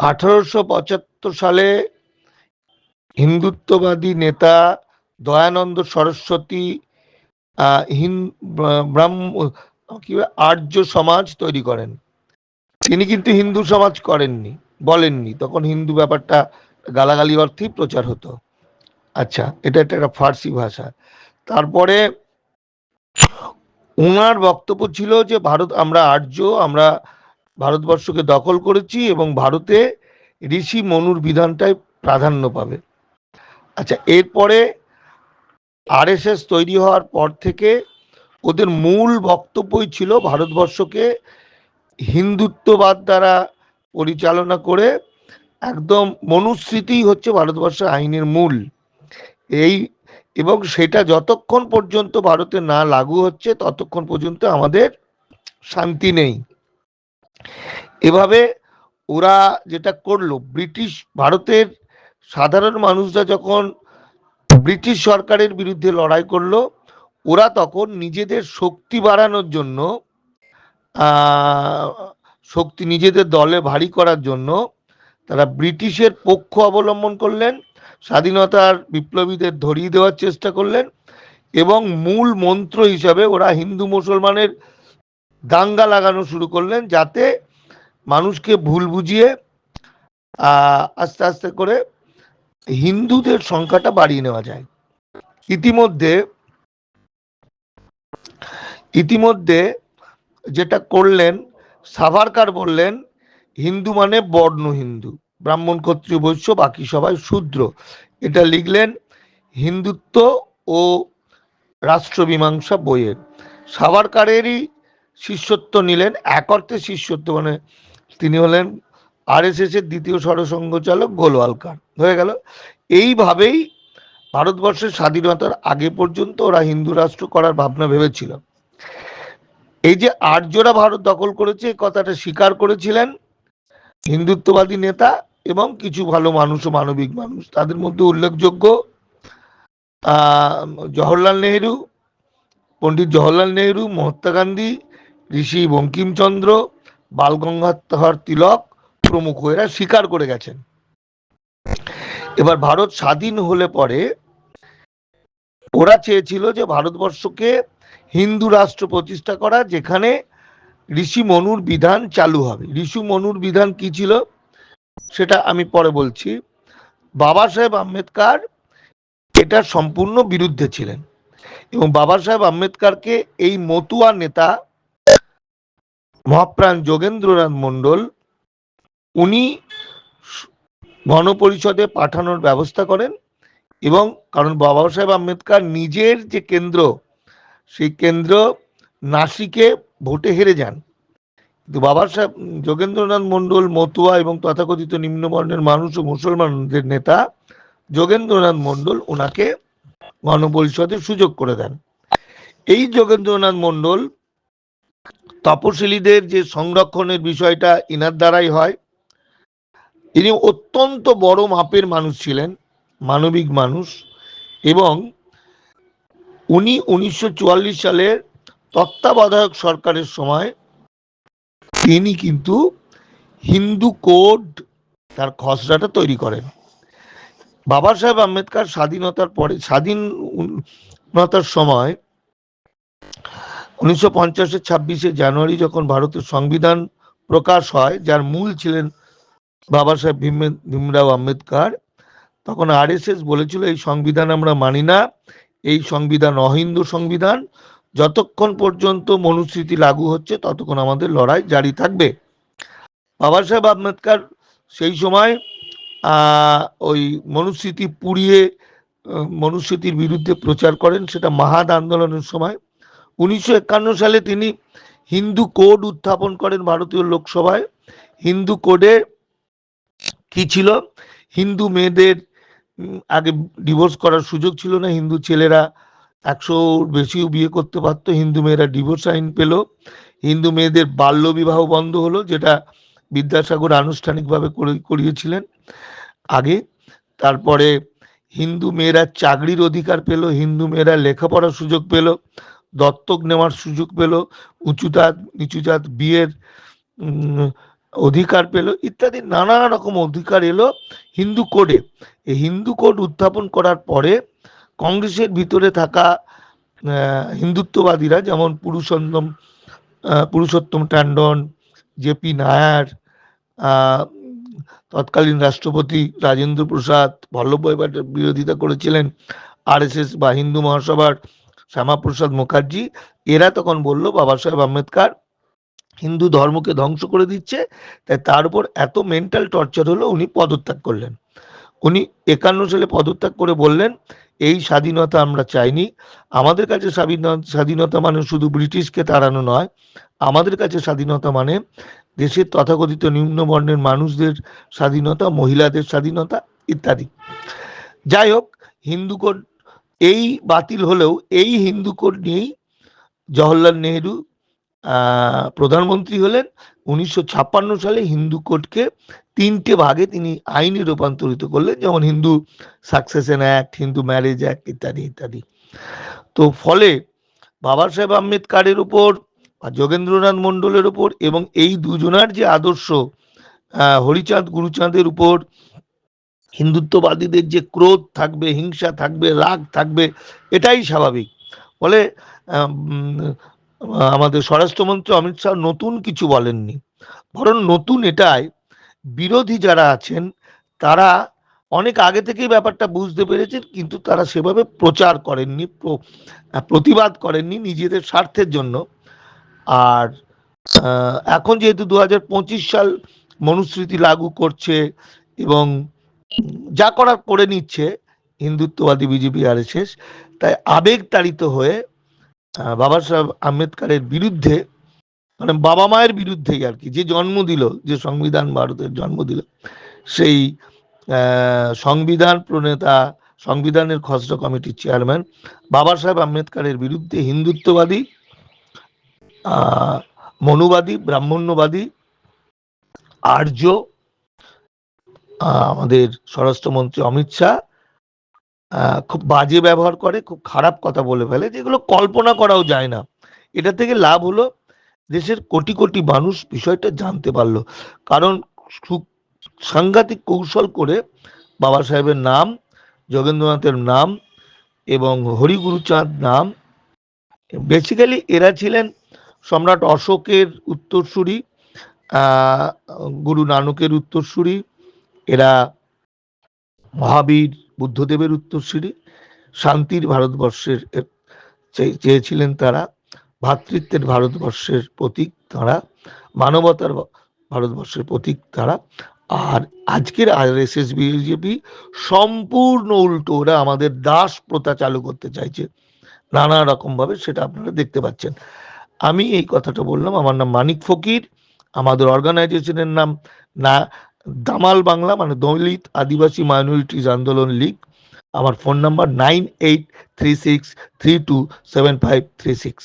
আঠারোশো পঁচাত্তর সালে হিন্দুত্ববাদী নেতা দয়ানন্দ সরস্বতী ব্রাহ্ম, কি আর্য সমাজ তৈরি করেন। তিনি কিন্তু হিন্দু সমাজ করেননি, বলেননি। তখন হিন্দু ব্যাপারটা গালাগালি অর্থেই প্রচার হতো। আচ্ছা এটা একটা একটা ফার্সি ভাষা। তারপরে ওনার বক্তব্য ছিল যে, ভারত, আমরা আর্য, আমরা ভারতবর্ষকে দখল করেছি এবং ভারতে ঋষি মনুর বিধানটাই প্রাধান্য পাবে। আচ্ছা এরপরে আরএসএস তৈরি হওয়ার পর থেকে ওদের মূল বক্তব্যই ছিল ভারতবর্ষকে হিন্দুত্ববাদ দ্বারা পরিচালনা করে একদম মনুস্মৃতি হচ্ছে ভারতবর্ষের আইনের মূল। এই এবং সেটা যতক্ষণ পর্যন্ত ভারতে না লাগু হচ্ছে, ততক্ষণ পর্যন্ত আমাদের শান্তি নেই। এভাবে ওরা যেটা করল, ব্রিটিশ, ভারতের সাধারণ মানুষরা যখন ব্রিটিশ সরকারের বিরুদ্ধে লড়াই করল, ওরা তখন নিজেদের শক্তি বাড়ানোর জন্য শক্তি নিজেদের দলে ভারী করার জন্য তারা ব্রিটিশের পক্ষ অবলম্বন করলেন, স্বাধীনতার বিপ্লবীদের ধরিয়ে দেওয়ার চেষ্টা করলেন এবং মূল মন্ত্র হিসাবে ওরা হিন্দু মুসলমানের দাঙ্গা লাগানো শুরু করলেন যাতে মানুষকে ভুল বুঝিয়ে আস্তে আস্তে করে হিন্দুদের সংখ্যাটা বাড়িয়ে নেওয়া যায়। ইতিমধ্যে ইতিমধ্যে যেটা করলেন, সাভারকার বললেন, হিন্দু মানে বর্ণ হিন্দু, ব্রাহ্মণ, ক্ষত্রিয়, বৈশ্য, বাকি সবাই শূদ্র। এটা লিখলেন হিন্দুত্ব ও রাষ্ট্রমীমাংসা বইয়ের সাভারকারেরই শিষ্যত্ব নিলেন এক অর্থে শিষ্যত্ব মানে তিনি হলেন আরএসএস এর দ্বিতীয় সরসংঘ চালক গোলওয়ালকার হয়ে গেল। এইভাবেই ভারতবর্ষের স্বাধীনতার আগে পর্যন্ত ওরা হিন্দু রাষ্ট্র করার ভাবনা ভেবেছিল। এই যে আর্যরা ভারত দখল করেছে এই কথাটা স্বীকার করেছিলেন হিন্দুত্ববাদী নেতা এবং কিছু ভালো মানুষ ও মানবিক মানুষ। তাদের মধ্যে উল্লেখযোগ্য জওহরলাল নেহেরু, পণ্ডিত জওহরলাল নেহেরু, মহাত্মা গান্ধী ঋষি বঙ্কিমচন্দ্র, বালগঙ্গাধর তিলক প্রমুখ এরা স্বীকার করে গেছেন। এবার ভারত স্বাধীন হলে পরে ওরা চেয়েছিল যে ভারতবর্ষকে হিন্দু রাষ্ট্র প্রতিষ্ঠা করা, যেখানে ঋষি মনুর বিধান চালু হবে। ঋষি মনুর বিধান কি ছিল? সেটা আমি পরে বলছি। বাবা সাহেব আম্বেদকার এটা সম্পূর্ণ বিরুদ্ধে ছিলেন এবং বাবা সাহেব আম্বেদকারকে এই মতুয়া নেতা মহাপ্রাণ যোগেন্দ্রনাথ মণ্ডল, উনি গণপরিষদে পাঠানোর ব্যবস্থা করেন এবং কারণ বাবা সাহেব আম্বেদকার নিজের যে কেন্দ্র, সেই কেন্দ্র নাসিকে ভোটে হেরে যান। কিন্তু বাবা সাহেব, যোগেন্দ্রনাথ মণ্ডল মতুয়া এবং তথাকথিত নিম্নবর্ণের মানুষ ও মুসলমানদের নেতা, যোগেন্দ্রনাথ মণ্ডল ওনাকে গণপরিষদে সুযোগ করে দেন। এই যোগেন্দ্রনাথ মণ্ডল তপশিলীদের যে সংরক্ষণের বিষয়টা ইনার দ্বারাই হয়। ইনি অত্যন্ত বড় মাপের মানুষ ছিলেন, মানবিক মানুষ এবং উনি উনিশশো চুয়াল্লিশ সালের তত্ত্বাবধায়ক সরকারের সময় তিনি কিন্তু হিন্দু কোড তার খসড়াটা তৈরি করেন। বাবা সাহেব আম্বেদকর স্বাধীনতার পরে স্বাধীনতার সময় উনিশশো ছাব্বিশে জানুয়ারি যখন ভারতের সংবিধান প্রকাশ হয়, যার মূল ছিলেন বাবা সাহেব ভীম- ভীমরাও আম্বেদকর, তখন আরএসএস বলেছিল, এই সংবিধান আমরা মানি না, এই সংবিধান অহিন্দু সংবিধান। যতক্ষণ পর্যন্ত মনুস্মৃতি লাগু হচ্ছে, ততক্ষণ আমাদের লড়াই জারি থাকবে। বাবা সাহেব আম্বেদকর সেই সময় ওই মনুস্মৃতি পুড়িয়ে, মনুস্মৃতির বিরুদ্ধে প্রচার করেন, সেটা মাহাদ আন্দোলনের সময়। উনিশশো একান্ন সালে তিনি হিন্দু কোড উত্থাপন করেন ভারতীয় লোকসভায়। হিন্দু কোডে কি ছিল? হিন্দু মেয়েদের আগে ডিভোর্স করার সুযোগ ছিল না। হিন্দু ছেলেরা একশো বেশিও বিয়ে করতে পারতো। হিন্দু মেয়েরা ডিভোর্স আইন পেল। হিন্দু মেয়েদের বাল্য বিবাহ বন্ধ হলো, যেটা বিদ্যাসাগর আনুষ্ঠানিকভাবে করিয়েছিলেন। আগে তারপরে হিন্দু মেয়েরা চাকরির অধিকার পেল, হিন্দু মেয়েরা লেখাপড়ার সুযোগ পেল। দত্তক নেওয়ার সুযোগ পেল, উঁচু জাত, নিচু জাত বিয়ের অধিকার পেল, ইত্যাদি নানা রকম অধিকার এলো হিন্দু কোডে। এই হিন্দু কোড উত্থাপন করার পরে কংগ্রেসের ভিতরে থাকা হিন্দুত্ববাদীরা যেমন পুরুষোত্তম পুরুষোত্তম ট্যান্ডন জেপি নায়ার তৎকালীন রাষ্ট্রপতি রাজেন্দ্র প্রসাদ বল্লভভাই বিরোধিতা করেছিলেন আরএসএস বা হিন্দু মহাসভার শ্যামাপ্রসাদ মুখার্জি, এরা তখন বলল, বাবা সাহেব আম্বেদকার, হিন্দু ধর্মকে ধ্বংস করে দিচ্ছে, তাই তার উপর এত মেন্টাল টর্চার হলো, উনি পদত্যাগ করলেন। উনি একান্ন সালে পদত্যাগ করে বললেন, এই স্বাধীনতা আমরা চাইনি। আমাদের কাছে স্বাধীনতা মানে শুধু ব্রিটিশকে তাড়ানো নয়। আমাদের কাছে স্বাধীনতা মানে দেশের তথাকথিত নিম্নবর্ণের মানুষদের স্বাধীনতা, মহিলাদের স্বাধীনতা, ইত্যাদি। যাই হোক হিন্দু এই বাতিল হলেও এই হিন্দু কোড নিয়েই জওহরলাল নেহেরু প্রধানমন্ত্রী হলেন। উনিশশো ছাপ্পান্ন সালে হিন্দু কোডকে তিনটে ভাগে তিনি আইনে রূপান্তরিত করলেন, যেমন Hindu Succession Act, Hindu Marriage Act ইত্যাদি ইত্যাদি। তো ফলে বাবা সাহেব আম্বেদকারের উপর বা যোগেন্দ্রনাথ মণ্ডলের উপর এবং এই দুজনার যে আদর্শ হরিচাঁদ, গুরুচাঁদের উপর হিন্দুত্ববাদীদের যে ক্রোধ থাকবে, হিংসা থাকবে, রাগ থাকবে, এটাই স্বাভাবিক। ফলে আমাদের স্বরাষ্ট্রমন্ত্রী অমিত শাহ নতুন কিছু বলেননি। বরং নতুন এটাই, বিরোধী যারা আছেন, তারা অনেক আগে থেকেই ব্যাপারটা বুঝতে পেরেছেন, কিন্তু তারা সেভাবে প্রচার করেননি প্রতিবাদ করেননি নিজেদের স্বার্থের জন্য। আর এখন যেহেতু দু হাজার পঁচিশ সাল মনুস্মৃতি লাগু করছে এবং যা করার করে নিচ্ছে হিন্দুত্ববাদী বিজেপি আর তাই আবেগ তাড়িত হয়ে বাবা সাহেব আম্বেদকারের বিরুদ্ধে মানে বাবা মায়ের বিরুদ্ধেই আর কি, যে জন্ম দিল, যে সংবিধান ভারতের জন্ম দিল, সেই সংবিধান প্রণেতা, সংবিধানের খসড়া কমিটির চেয়ারম্যান, বাবা সাহেব আম্বেদকারের বিরুদ্ধে হিন্দুত্ববাদী মনুবাদী, ব্রাহ্মণ্যবাদী, আর্য আমাদের স্বরাষ্ট্রমন্ত্রী অমিত শাহ খুব বাজে ব্যবহার করে, খুব খারাপ কথা বলে ফেলে, যেগুলো কল্পনা করাও যায় না। এটা থেকে লাভ হলো দেশের কোটি কোটি মানুষ বিষয়টা জানতে পারল। কারণ সাংঘাতিক কৌশল করে বাবা সাহেবের নাম, যোগেন্দ্রনাথের নাম এবং হরিগুরুচাঁদ নাম বেসিক্যালি এরা ছিলেন সম্রাট অশোকের উত্তরসূরি গুরু নানকের উত্তরসূরি এরা মহাবীর বুদ্ধদেবের উত্তরসূরি শান্তির ভারতবর্ষের চেয়েছিলেন তারা, ভাতৃত্বের ভারতবর্ষের প্রতীক তারা, মানবতার ভারতবর্ষের প্রতীক তারা। আর আজকের আর এস এস বিজেপি সম্পূর্ণ উল্টো, ওরা আমাদের দাস প্রথা চালু করতে চাইছে নানা রকম ভাবে সেটা আপনারা দেখতে পাচ্ছেন। আমি এই কথাটা বললাম, আমার নাম মানিক ফকির, আমাদের অর্গানাইজেশনের নাম না দামাল বাংলা মানে দলিত আদিবাসী মাইনরিটিজ আন্দোলন লীগ। আমার phone number nine eight three six three two seven five three six